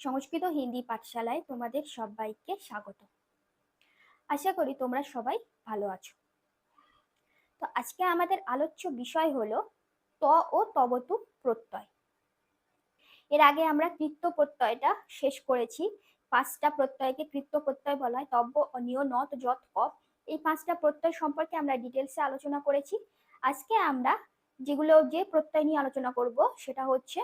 সংস্কৃত হিন্দি পাঠশালায় তোমাদের সবাইকে স্বাগত। আশা করি তোমরা সবাই ভালো আছো। তো আজকে আমাদের আলোচ্য বিষয় হলো ত ও তবতু প্রত্যয়। এর আগে আমরা কৃত্য প্রত্যয়টা শেষ করেছি। পাঁচটা প্রত্যয়কে কৃত্য প্রত্যয় বলা হয়। তব্য, অনিয়, নত, যত কপ এই পাঁচটা প্রত্যয় সম্পর্কে আমরা ডিটেলসে আলোচনা করেছি। আজকে আমরা যেগুলো যে প্রত্যয় নিয়ে আলোচনা করব সেটা হচ্ছে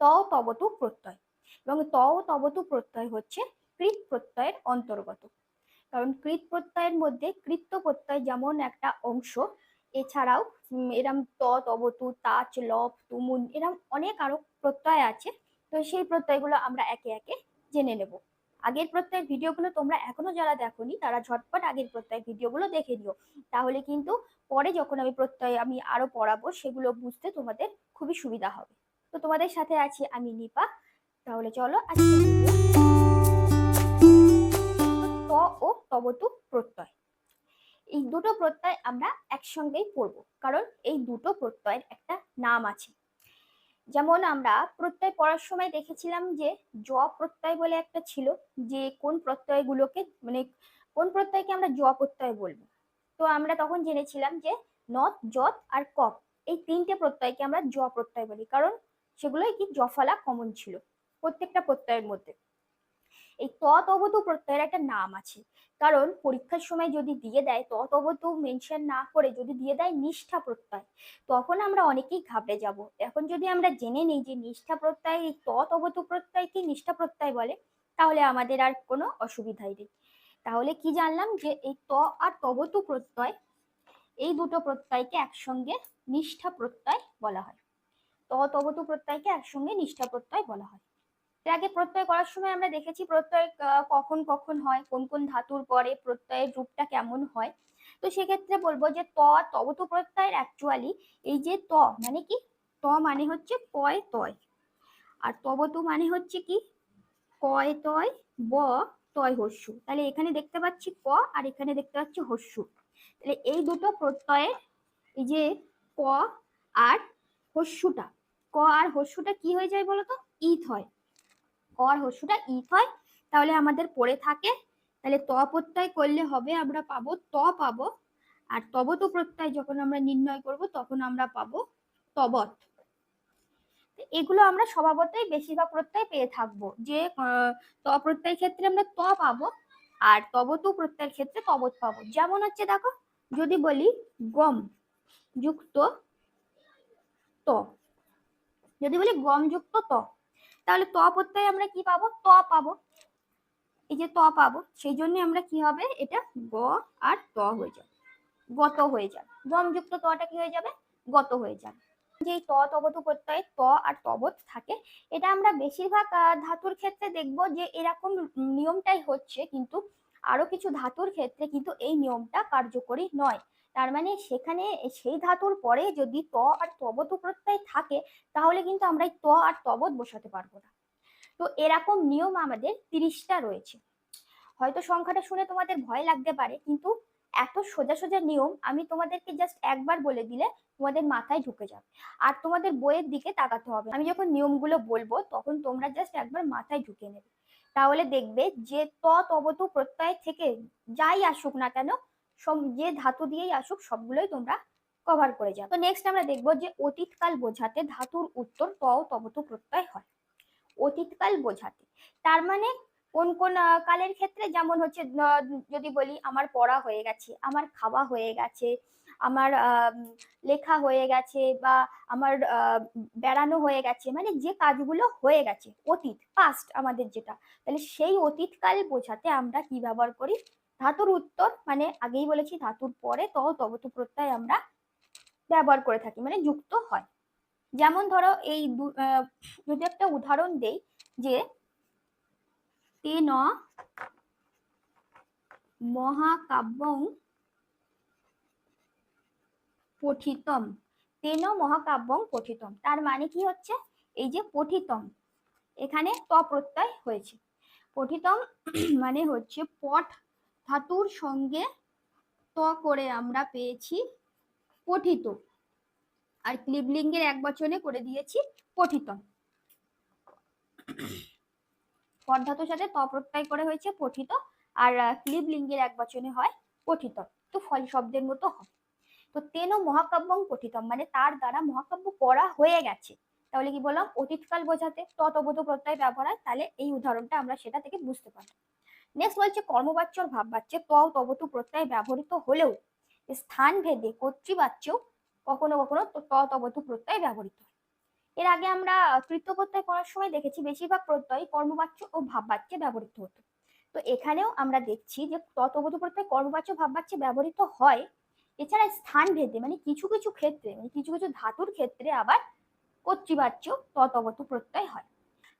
ত তবতু প্রত্যয়। এবং ত তবতু প্রত্যয় হচ্ছে কৃত প্রত্যয়ের অন্তর্গত। কারণ কৃত প্রত্যয়ের মধ্যে কৃত্য প্রত্যয় যেমন একটা অংশ, এছাড়াও এরম ত, তবতু, তাচ, লপ তুমুন এরম অনেক আরও প্রত্যয় আছে। তো সেই প্রত্যয়গুলো আমরা একে একে জেনে নেব। আগের প্রত্যয়ের ভিডিওগুলো তোমরা এখনও যারা দেখোনি, তারা ঝটপট আগের প্রত্যয়ের ভিডিওগুলো দেখে নিও। তাহলে কিন্তু পরে যখন আমি প্রত্যয় আমি আরও পড়াবো, সেগুলো বুঝতে তোমাদের খুবই সুবিধা হবে। তো তোমাদের সাথে আছি আমি নিপা। তাহলে চলো আজকে ত ও তবতু প্রত্যয়। এই দুটো প্রত্যয় আমরা একসঙ্গেই পড়ব, কারণ এই দুটো প্রত্যয়ের একটা নাম আছে। যেমন আমরা প্রত্যয় পড়ার সময় দেখেছিলাম যে জ প্রত্যয় বলে একটা ছিল, যে কোন প্রত্যয়গুলোকে মানে কোন প্রত্যয়কে আমরা জ প্রত্যয় বলব। তো আমরা তখন জেনেছিলাম যে নত যত আর কপ, এই তিনটে প্রত্যয়কে আমরা জ প্রত্যয় বলি, কারণ সেগুলোই কি জফলা কমন ছিল। প্রত্যেকটা প্রত্যয়ের মধ্যে। এই ততবতু প্রত্যয়ের একটা নাম আছে। কারণ পরীক্ষার সময় যদি দিয়ে দেয় ততবতু মেনশন না করে যদি দিয়ে দেয় নিষ্ঠা প্রত্যয়, তখন আমরা অনেকেই ঘাবড়ে যাব। এখন যদি আমরা জেনে নিই যে নিষ্ঠা প্রত্যয়, এই ততবতু প্রত্যয় কি নিষ্ঠা প্রত্যয় বলে, তাহলে আমাদের আর কোনো অসুবিধাই নেই। তাহলে কি জানলাম যে এই ত আর তবতু প্রত্যয়, এই দুটো প্রত্যয়কে একসঙ্গে নিষ্ঠা প্রত্যয় বলা হয়। ত তবতু প্রত্যয়কে একসঙ্গে নিষ্ঠা প্রত্যয় বলা হয়। এর আগে প্রত্যয় করার সময় আমরা দেখেছি প্রত্যয় কখন কখন হয়, কোন কোন ধাতুর পরে প্রত্যয়ের রূপটা কেমন হয়। তো সেক্ষেত্রে বলব যে ত তবতু প্রত্যয়ের অ্যাকচুয়ালি এই যে ত মানে কি? ত মানে হচ্ছে কয় তয়। আর তবতু মানে হচ্ছে কি? কয় তয় ব তয় হস্যু। তাহলে এখানে দেখতে পাচ্ছি ক আর এখানে দেখতে পাচ্ছি হস্যু। তাহলে এই দুটো প্রত্যয়ের এই যে ক আর হস্যুটা। ক আর হস্যুটা কি হয়ে যায় বলতো? ইথ হয়। ক আর হস্যুটা ইথ হয়, তাহলে আমাদের পড়ে থাকে। তাহলে ত প্রত্যয় করলে হবে, আমরা পাবো, ত পাবো। আর তবত প্রত্যয় যখন আমরা নির্ণয় করব, তখন আমরা পাবো তবত এগুলো আমরা স্বভাবতই বেশিরভাগ প্রত্যয় পেয়ে থাকব। যে ত প্রত্যয় ক্ষেত্রে আমরা ত পাবো, আর তবতু প্রত্যয়ের ক্ষেত্রে তবত পাবো। যেমন হচ্ছে দেখো, যদি বলি গম যুক্ত ত, যদি বলি গম যুক্ত ত তাহলে ত প্রত্যয় আমরা কি পাবো? ত পাবো। এই যে ত পাবো, সেই জন্য আমরা কি হবে? এটা গ আর ত হয়ে যাবে। গত হয়ে যাবে। গম যুক্ত তটা কি হয়ে যাবে? গত হয়ে যাবে। যে ত তবতু প্রত্যয়ে ত আর তবত থাকে, এটা আমরা বেশিরভাগ ধাতুর ক্ষেত্রে দেখব যে এরকম নিয়মটাই হচ্ছে, কিন্তু আরও কিছু ধাতুর ক্ষেত্রে কিন্তু এই নিয়মটা কার্যকরী নয়। তার মানে সেখানে সেই ধাতুর পরে যদি ত আর তবতু প্রত্যয় থাকে, তাহলে কিন্তু আমরা ত আর তবত বসাতে পারব না। তো এরকম নিয়ম আমাদের তিরিশটা রয়েছে। হয়তো সংখ্যাটা শুনে তোমাদের ভয় লাগতে পারে, কিন্তু এত সোজা সোজা নিয়ম আমি তোমাদেরকে জাস্ট একবার বলে দিলে তোমাদের মাথায় ঢুকে যাবে। আর তোমাদের বইয়ের দিকে তাকাতে হবে। আমি যখন নিয়মগুলো বলব, তখন তোমরা জাস্ট একবার মাথায় ঢুকে নেবে। তাহলে দেখবে যে ত তবতু প্রত্যয় থেকে যাই আসুক না কেন সব- যে ধাতু দিয়েই আসুক, সবগুলোই তোমরা কভার করে যাও। তো নেক্সট আমরা দেখব যে অতীতকাল বোঝাতে ধাতুর উত্তর ত ও তবতু প্রত্যয় হয়। অতীতকাল বোঝাতে, তার মানে কোন কোন কালের ক্ষেত্রে? যেমন হচ্ছে যদি বলি, আমার পড়া হয়ে গেছে, আমার খাওয়া হয়ে গেছে, আমার লেখা হয়ে গেছে বা আমার বেড়ানো হয়ে গেছে মানে যে কাজগুলো হয়ে গেছে, অতীত পাস্ট আমাদের যেটা, তাহলে সেই অতীতকাল বোঝাতে আমরা কি ব্যবহার করি? ধাতুর উত্তর মানে আগেই বলেছি ধাতুর পরে ত তবতু প্রত্যয় আমরা ব্যবহার করে থাকি মানে যুক্ত হয়। যেমন ধরো এই যদি একটা উদাহরণ দেই যে তেন মহাকাব্যং পঠিতম। তেন মহাকাব্যং পঠিতম। তার মানে কি হচ্ছে? এই যে পঠিতম, এখানে ত প্রত্যয় হয়েছে। পঠিতম মানে হচ্ছে পট ধাতুর সঙ্গে ত করে আমরা পেয়েছি পঠিত। আর ক্লিবলিঙ্গের এক বচনে করে দিয়েছি পঠিতম পর ধাতুর সাথে ত প্রত্যয় করে হয়েছে পঠিত আর আহ, ক্লিব লিঙ্গের এক বচনে হয় পঠিত। তো ফল শব্দের মতো হয়। তো তেন মহাকাব্যং পঠিতম মানে তার দ্বারা মহাকাব্য পড়া হয়ে গেছে। তাহলে কি বললাম? অতীতকাল বোঝাতে ততবোধ প্রত্যয় ব্যবহার হয় তাহলে এই উদাহরণটা আমরা সেটা থেকে বুঝতে পারি নেক্সট বলছে কর্মবাচ্য আর ভাববাচ্যে ত তবতু প্রত্যয় ব্যবহৃত হলেও স্থান ভেদে কর্তৃবাচ্য কখনো কখনো তবতু প্রত্যয় ব্যবহৃত হয়। এর আগে আমরা কৃত্য প্রত্যয় করার সময় দেখেছি বেশিরভাগ প্রত্যয় কর্মবাচ্য ও ভাববাচ্যে ব্যবহৃত হতো। তো এখানেও আমরা দেখছি যে ততবতু প্রত্যয় কর্মবাচ্য ভাববাচ্যে ব্যবহৃত হয়। এছাড়া স্থান ভেদে মানে কিছু কিছু ক্ষেত্রে মানে কিছু কিছু ধাতুর ক্ষেত্রে আবার কর্তৃবাচ্য ততবতু প্রত্যয় হয়।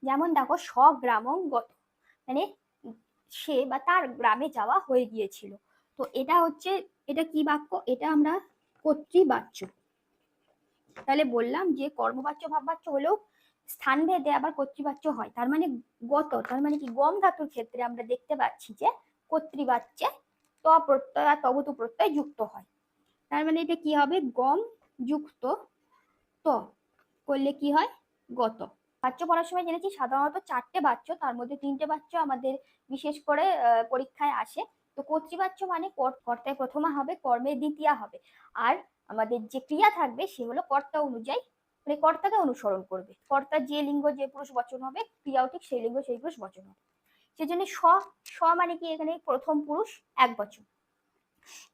যেমন দেখো স্বগ্রামং গত মানে সে বা তার গ্রামে যাওয়া হয়ে গিয়েছিল। তো এটা হচ্ছে, এটা কি বাক্য? এটা আমরা কর্তৃবাচ্য। তাহলে বললাম যে কর্মবাচ্য, ভাববাচ্য হলেও স্থান ভেদে আবার কর্তৃবাচ্য হয়। তার মানে গত, তার মানে কি গম ধাতুর ক্ষেত্রে আমরা দেখতে পাচ্ছি যে কর্তৃবাচ্যে ত প্রত্যয় আর তবতু প্রত্যয় যুক্ত হয়। তার মানে এটা কি হবে? গম যুক্ত ত। করলে কি হয়? গত। বাচ্য পড়ার সময় জেনেছি সাধারণত চারটে বাচ্য তার মধ্যে তিনটে বাচ্য আমাদের বিশেষ করে পরীক্ষায় আসে। তো কর্তৃবাচ্য মানে কর- কর্তায় প্রথমা হবে কর্মে দ্বিতীয়া হবে। আর আমাদের যে ক্রিয়া থাকবে, সে হলো কর্তা অনুযায়ী মানে কর্তাকে অনুসরণ করবে। কর্তা যে লিঙ্গ, যে পুরুষ বচন হবে, ক্রিয়াও ঠিক সেই লিঙ্গ, সেই পুরুষ বচন হবে। সেজন্য স স মানে কি এখানে? প্রথম পুরুষ এক বচন।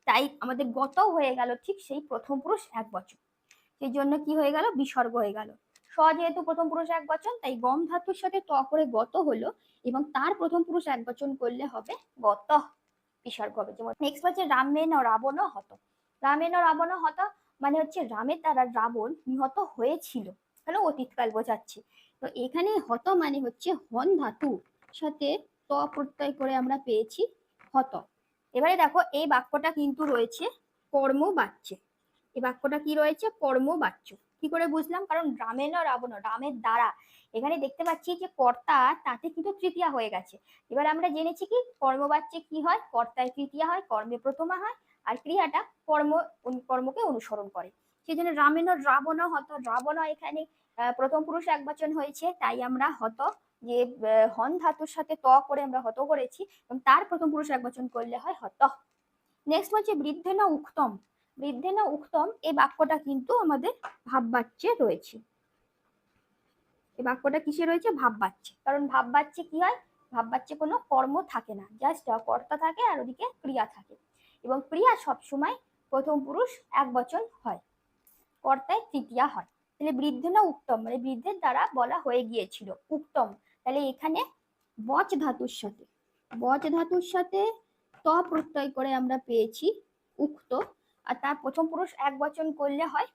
তাই আমাদের গত হয়ে গেল ঠিক সেই প্রথম পুরুষ এক বচন। সেই জন্য কি হয়ে গেল? বিসর্গ হয়ে গেল। যেহেতু প্রথম পুরুষ এক বচন, তাই গম ধাতুর সাথে ত করে গত হলো এবং তার প্রথম পুরুষ এক বচন করলে হবে গত। বিসর্গ হবে। যেমন নেক্সট হচ্ছে রামেন ও রাবণ হত। রামেন রাবণ হত মানে হচ্ছে রামের তারা রাবণ নিহত হয়েছিল। তাহলে অতীতকাল বোঝাচ্ছে। তো এখানে হত মানে হচ্ছে হন ধাতু সাথে ত প্রত্যয় করে আমরা পেয়েছি হত। এবারে দেখো এই বাক্যটা কিন্তু রয়েছে কর্ম বাচ্চে এই বাক্যটা কি রয়েছে? কর্ম বাচ্য কি করে বুঝলাম? কারণ রামেন রাবণ, রামের দ্বারা। এখানে দেখতে পাচ্ছি যে কর্তা তাতে কিন্তু তৃতীয়া হয়ে গেছে। এবার আমরা জেনেছি কি? কর্মবাচ্যে কি হয়? কর্তায় তৃতীয়া হয়, কর্মে প্রথমা হয়, আর ক্রিয়াটা কর্ম কর্মকে অনুসরণ করে। সেই জন্য রামেন রাবণ হত। রাবণ এখানে প্রথম পুরুষ এক বচন হয়েছে। তাই আমরা হত যে হন ধাতুর সাথে ত করে আমরা হত করেছি। এবং তার প্রথম পুরুষ এক বচন করলে হয় হত। নেক্সট হচ্ছে বৃদ্ধে না উক্তম? বৃদ্ধে না উক্তম, এই বাক্যটা কিন্তু আমাদের ভাববাচ্যে রয়েছে। এই বাক্যটা কিসে রয়েছে? ভাববাচ্যে। কারণ ভাববাচ্যে কি হয়? ভাববাচ্যে কোনো কর্ম থাকে না। জাস্ট কর্তা থাকে আর ওদিকে ক্রিয়া থাকে। এবং ক্রিয়া সবসময় প্রথম পুরুষ এক বচন হয়। কর্তায় তৃতীয়া হয়। তাহলে বৃদ্ধ না উত্তম মানে বৃদ্ধের দ্বারা বলা হয়ে গিয়েছিল উত্তম তাহলে এখানে বচ ধাতুর সাথে, বচ ধাতুর সাথে ত প্রত্যয় করে আমরা পেয়েছি, উক্ত আর তার প্রথম পুরুষ এক বচন করলে হয়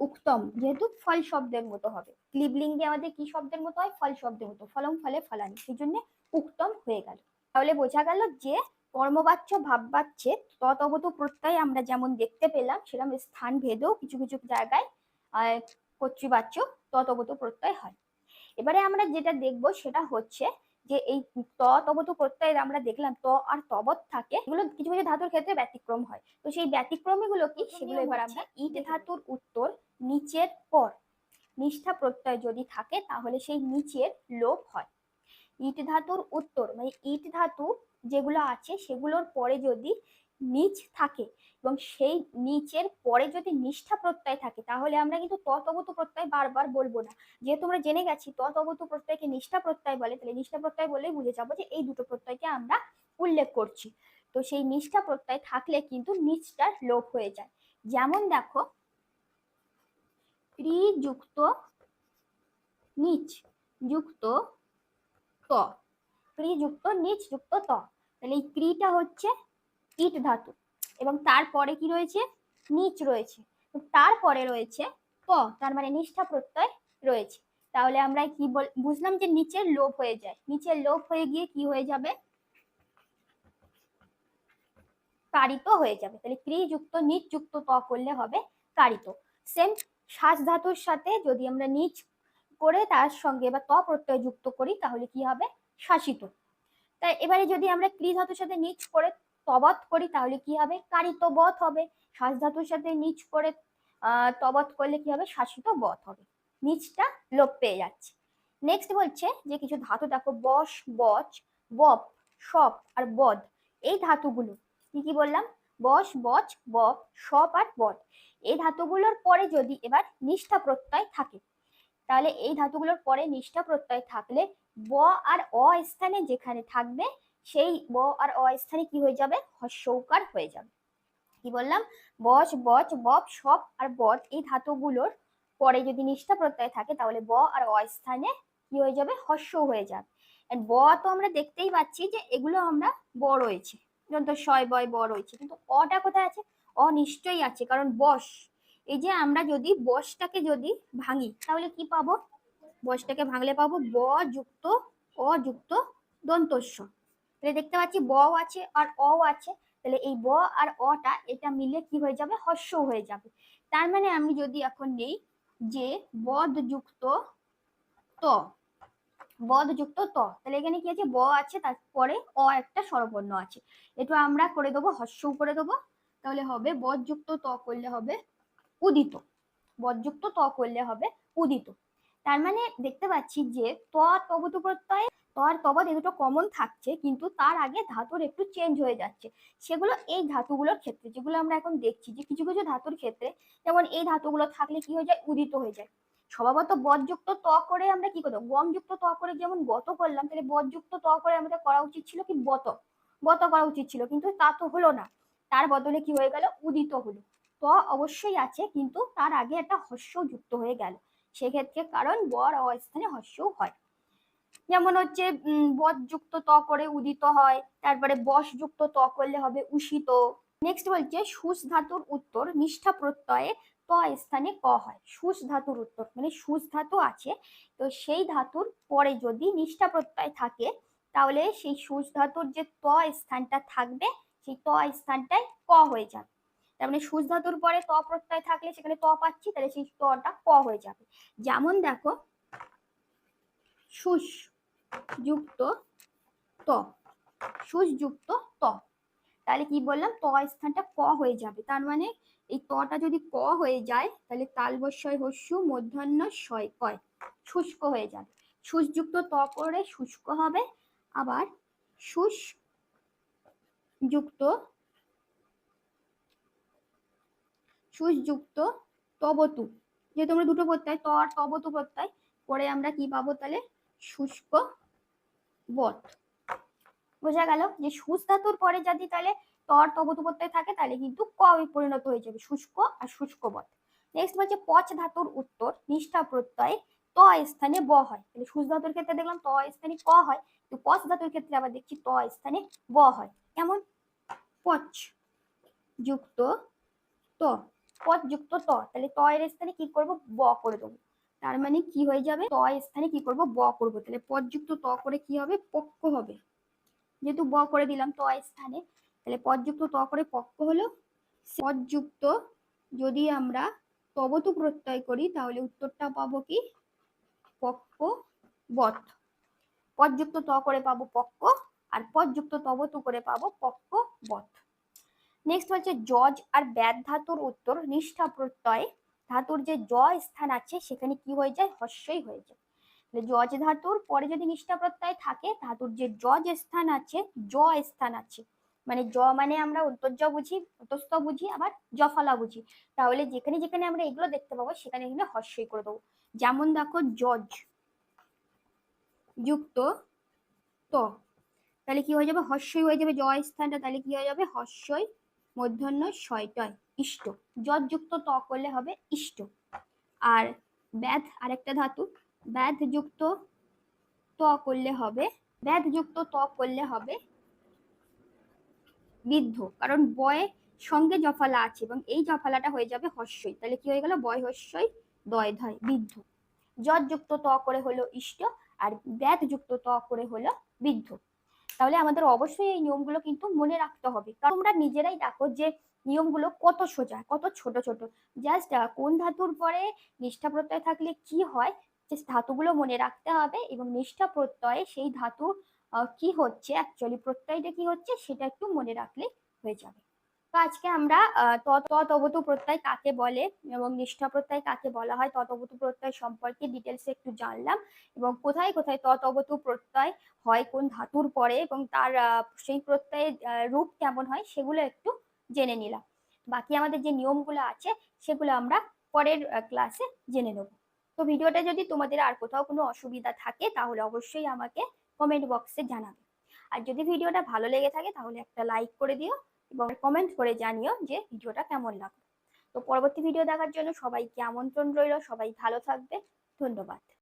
উক্তম। যেহেতু ফল শব্দের মতো হবে। ক্লিবলিঙ্গে আমাদের কি শব্দের মতো হয়? ফল শব্দের মতো। ফলম ফলে ফলানি। সেই জন্য উক্তম হয়ে গেল। তাহলে বোঝা গেল যে কর্মবাচ্য, ভাববাচ্যে ততবত প্রত্যয় আমরা যেমন দেখতে পেলাম সেরকম স্থান ভেদেও কিছু কিছু জায়গায় কর্তৃবাচ্য ততবত প্রত্যয় হয়। এবারে আমরা যেটা দেখব সেটা হচ্ছে যে এই ত তবত প্রত্যয়ের আমরা দেখলাম ত আর তবত থাকে এগুলো কিছু কিছু ধাতুর ক্ষেত্রে ব্যতিক্রম হয়। তো সেই ব্যতিক্রমী গুলো কি সেগুলো এবার আমরা ইট ধাতুর উত্তর নিচের পর নিষ্ঠা প্রত্যয় যদি থাকে তাহলে সেই নিচের লোপ হয়। ইট ধাতুর উত্তর মানে ইট ধাতু যেগুলো আছে সেগুলোর পরে যদি নিচ থাকে এবং সেই নিচের পরে যদি নিষ্ঠা প্রত্যয় থাকে, তাহলে আমরা কিন্তু ততবত প্রত্যয় বারবার বলব না। যেহেতু আমরা জেনে গেছি ততবত প্রত্যয়কে নিষ্ঠা প্রত্যয় বলে, তাহলে নিষ্ঠা প্রত্যয় বলেই বুঝে যাব যে এই দুটো প্রত্যয়কে আমরা উল্লেখ করছি। তো সেই নিষ্ঠা প্রত্যয় থাকলে কিন্তু নিচটার লোপ হয়ে যায়। যেমন দেখো ক্রি যুক্ত নিচ যুক্ত ত। ক্রি যুক্ত নিচ যুক্ত ত। তাহলে এই ক্রিটা হচ্ছে ইট ধাতু। এবং তারপরে কি রয়েছে? নিচ রয়েছে। তারপরে রয়েছে প, তার মানে নিষ্ঠা প্রত্যয় রয়েছে। তাহলে আমরা কি বুঝলাম যে নিচের লোপ হয়ে যায়। নিচের লোপ হয়ে গিয়ে কি হয়ে যাবে? কারিত হয়ে যাবে। তাহলে ক্রি যুক্ত নিচ যুক্ত ত করলে হবে কারিত সেম শ্বাস ধাতুর সাথে যদি আমরা নিচ করে তার সঙ্গে বা ত প্রত্যয় যুক্ত করি, তাহলে কি হবে? শাসিত। তাই এবারে যদি আমরা ক্রি ধাতুর সাথে নিচ করে তবত করি, তাহলে কি হবে? কারিত বধ হবে। শ্বাস ধাতুর সাথে নিচ করে তবত করলে কি হবে? শাসিত বধ হবে। নিচটা লোপ পেয়ে যাচ্ছে। নেক্সট বলছে যে, কিছু ধাতু দেখো বস বচ, বপ, সপ আর বদ। এই ধাতুগুলো, কি কি বললাম? বস বচ, বপ, সপ আর বদ। এই ধাতুগুলোর পরে যদি এবার নিষ্ঠা প্রত্যয় থাকে, তাহলে এই ধাতুগুলোর পরে নিষ্ঠা প্রত্যয় থাকলে ব আর অ স্থানে যেখানে থাকবে সেই ব আর অ স্থানে কি হয়ে যাবে? হস্যৌকার হয়ে যাবে। কি বললাম? বস বচ, বপ, সপ আর বদ এই ধাতুগুলোর পরে যদি নিষ্ঠা প্রত্যয় থাকে, তাহলে ব আর অ স্থানে কি হয়ে যাবে? হস্য হয়ে যাবে। ব তো আমরা দেখতেই পাচ্ছি যে এগুলো আমরা ব রয়েছে। যন্ত শয় বয়, ব রয়েছে। কিন্তু অটা কোথায় আছে? অ নিশ্চয়ই আছে, কারণ বস এই যে আমরা যদি বসটাকে যদি ভাঙি, তাহলে কি পাবো? বসটাকে ভাঙলে পাবো ব যুক্ত, অ যুক্ত দন্তস্ব তাহলে দেখতে পাচ্ছি ব আছে আর অ আছে। তাহলে এই ব আর অটা এটা মিলে কি হয়ে যাবে? হস্য হয়ে যাবে। তার মানে আমি যদি এখন নেই যে বদ যুক্ত ত বদ যুক্ত ত, তাহলে এখানে কি আছে? ব আছে, তারপরে অ একটা স্বরবর্ণ আছে। এটা আমরা করে দেবো হস্য করে দেবো। তাহলে হবে বদ যুক্ত ত করলে হবে উদিত। বদযুক্ত ত করলে হবে উদিত। তার মানে দেখতে পাচ্ছি যে ত তবত প্রত্যয় ত আর তবদ দুটো কমন থাকছে, কিন্তু তার আগে ধাতুর একটু চেঞ্জ হয়ে যাচ্ছে। সেগুলো এই ধাতুগুলোর ক্ষেত্রে, যেগুলো আমরা এখন দেখছি যে কিছু কিছু ধাতুর ক্ষেত্রে, যেমন এই ধাতুগুলো থাকলে কি হয়ে যায়? উদিত হয়ে যায়। স্বভাবত বদযুক্ত ত করে আমরা কি করব? গমযুক্ত ত করে যেমন গত করলাম, তাহলে বদযুক্ত ত করে আমাদের করা উচিত ছিল কি? বত। বত করা উচিত ছিল, কিন্তু তা তো হলো না। তার বদলে কি হয়ে গেল? উদিত হলো। ত অবশ্যই আছে, কিন্তু তার আগে একটা হস্য যুক্ত হয়ে গেল। সেক্ষেত্রে কারণ বর অস্থানে হস্যও হয়। যেমন হচ্ছে বদ যুক্ত ত করে উদিত হয়, তারপরে বস যুক্ত ত করলে হবে উষিত। নেক্সট বলছে সুস ধাতুর উত্তর নিষ্ঠা প্রত্যয়ে ত স্থানে ক হয়। সুস ধাতুর উত্তর মানে সুস ধাতু আছে, তো সেই ধাতুর পরে যদি নিষ্ঠা প্রত্যয় থাকে, তাহলে সেই সুস ধাতুর যে ত স্থানটা থাকবে, সেই ত স্থানটায় ক হয়ে যাবে। তার মানে সুস ধাতুর পরে ত প্রত্যয় থাকলে সেখানে ত পাচ্ছি, তাহলে সেই তটা ক হয়ে যাবে। যেমন দেখো সুস যুক্ত ত। সুস যুক্ত ত। তাহলে কি বললাম? ত স্থানটা ক হয়ে যাবে। তার মানে এই তটা যদি ক হয়ে যায়, তাহলে তালবস্যয় হস্যু মধ্যাহ্ন শয় কয়। শুষ্ক হয়ে যাবে। সুসযুক্ত ত করে শুষ্ক হবে। আবার সুস যুক্ত সুসযুক্ত তবতু। যেহেতু আমরা দুটো প্রত্যয়, ত আর তবতু প্রত্যয়, পরে আমরা কি পাবো তাহলে? শুষ্ক বত। বোঝা গেল যে সুস ধাতুর পরে যদি তাহলে তর তবতু থাকে, তাহলে কিন্তু ক পরিণত হয়ে যাবে, শুষ্ক আর শুষ্ক বত। নেক্সট বলছে পচ ধাতুর উত্তর, নিষ্ঠা প্রত্যয়ে ত স্থানে ব হয়। তাহলে সুস ধাতুর ক্ষেত্রে দেখলাম ত স্থানে ক হয়, তো পচ ধাতুর ক্ষেত্রে আবার দেখছি ত স্থানে ব হয়। কেমন? পচ যুক্ত ত, পচ যুক্ত ত। তাহলে ত এর স্থানে কি করব? ব করে দেবো। তার মানে কি হয়ে যাবে? ত স্থানে কি করব? ব করব। তাহলে পদ যুক্ত ত করে কি হবে? পক্ক হবে। যেহেতু ব করে দিলাম ত স্থানে, তাহলে পদযুক্ত ত করে পক্ক হলো পদযুক্ত যদি আমরা তবতু প্রত্যয় করি, তাহলে উত্তরটা পাবো কি? পক্ষ বত পদযুক্ত ত করে পাবো পক্ক আর পদযুক্ত তবতু করে পাবো পক্ষ বত নেক্সট হচ্ছে জজ আর ব্যাদ ধাতুর উত্তর, নিষ্ঠা প্রত্যয়ে। ধাতুর যে জ স্থান আছে, সেখানে কি হয়ে যায়? হস্যই হয়ে যায়। জজ ধাতুর পরে যদি নিষ্ঠা প্রত্যয় থাকে, ধাতুর যে জজ স্থান আছে, জ স্থান আছে। মানে জ মানে আমরা উত্তরজ বুঝি উত্তস্ত বুঝি, আবার জফলা বুঝি। তাহলে যেখানে যেখানে আমরা এগুলো দেখতে পাবো, সেখানে এখানে হস্যই করে দেবো। যেমন দেখো জজ যুক্ত ত। তাহলে কি হয়ে যাবে? হস্যই হয়ে যাবে জ স্থানটা। তাহলে কি হয়ে যাবে? হস্যই মধ্যাহ্ন ছয়টায় ইষ্ট। যুক্ত ত করলে হবে ইষ্ট। আর ব্যাধ আরেকটা ধাতু। ব্যাধ যুক্ত ত করলে হবে ব্যাধ যুক্ত ত করলে হবে বিদ্ধ। কারণ বয়ে সঙ্গে জফালা আছে এবং এই জফালাটা হয়ে যাবে হস্যই। তাহলে কি হয়ে গেল? বয় হস্যই, দয় ধয়, বিদ্ধ। যুক্ত ত করে হলো ইষ্ট আর ব্যাধ যুক্ত ত করে হলো বিদ্ধ। তাহলে আমাদের অবশ্যই এই নিয়মগুলো কিন্তু মনে রাখতে হবে। কারণ তোমরা নিজেরাই দেখো যে নিয়মগুলো কত সোজা, কত ছোট ছোট। জাস্ট কোন ধাতুর পরে নিষ্ঠা প্রত্যয় থাকলে কি হয়? যে ধাতুগুলো মনে রাখতে হবে এবং নিষ্ঠা প্রত্যয়ে সেই ধাতু কি হচ্ছে? অ্যাকচুয়ালি প্রত্যয়টা কি হচ্ছে? সেটা একটু মনে রাখলে হয়ে যাবে। আজকে আমরা আহ, ত ত তবতু প্রত্যয় কাকে বলে এবং নিষ্ঠা প্রত্যয় কাকে বলা হয় ততবতু প্রত্যয় সম্পর্কে ডিটেলসে একটু জানলাম এবং কোথায় কোথায় ত প্রত্যয় হয় কোন ধাতুর পরে এবং তার সেই প্রত্যয়ের রূপ কেমন হয় সেগুলো একটু জেনে নিলাম। বাকি আমাদের যে নিয়মগুলো আছে সেগুলো আমরা পরের ক্লাসে জেনে নেব। তো ভিডিওটা যদি তোমাদের আর কোথাও কোনো অসুবিধা থাকে তাহলে অবশ্যই আমাকে কমেন্ট বক্সে জানাবে। আর যদি ভিডিওটা ভালো লেগে থাকে তাহলে একটা লাইক করে দিও এবং কমেন্ট করে জানিও যে ভিডিওটা কেমন লাগল। তো পরবর্তী ভিডিও দেখার জন্য সবাইকে আমন্ত্রণ রইল, সবাই ভালো থাকবে, ধন্যবাদ।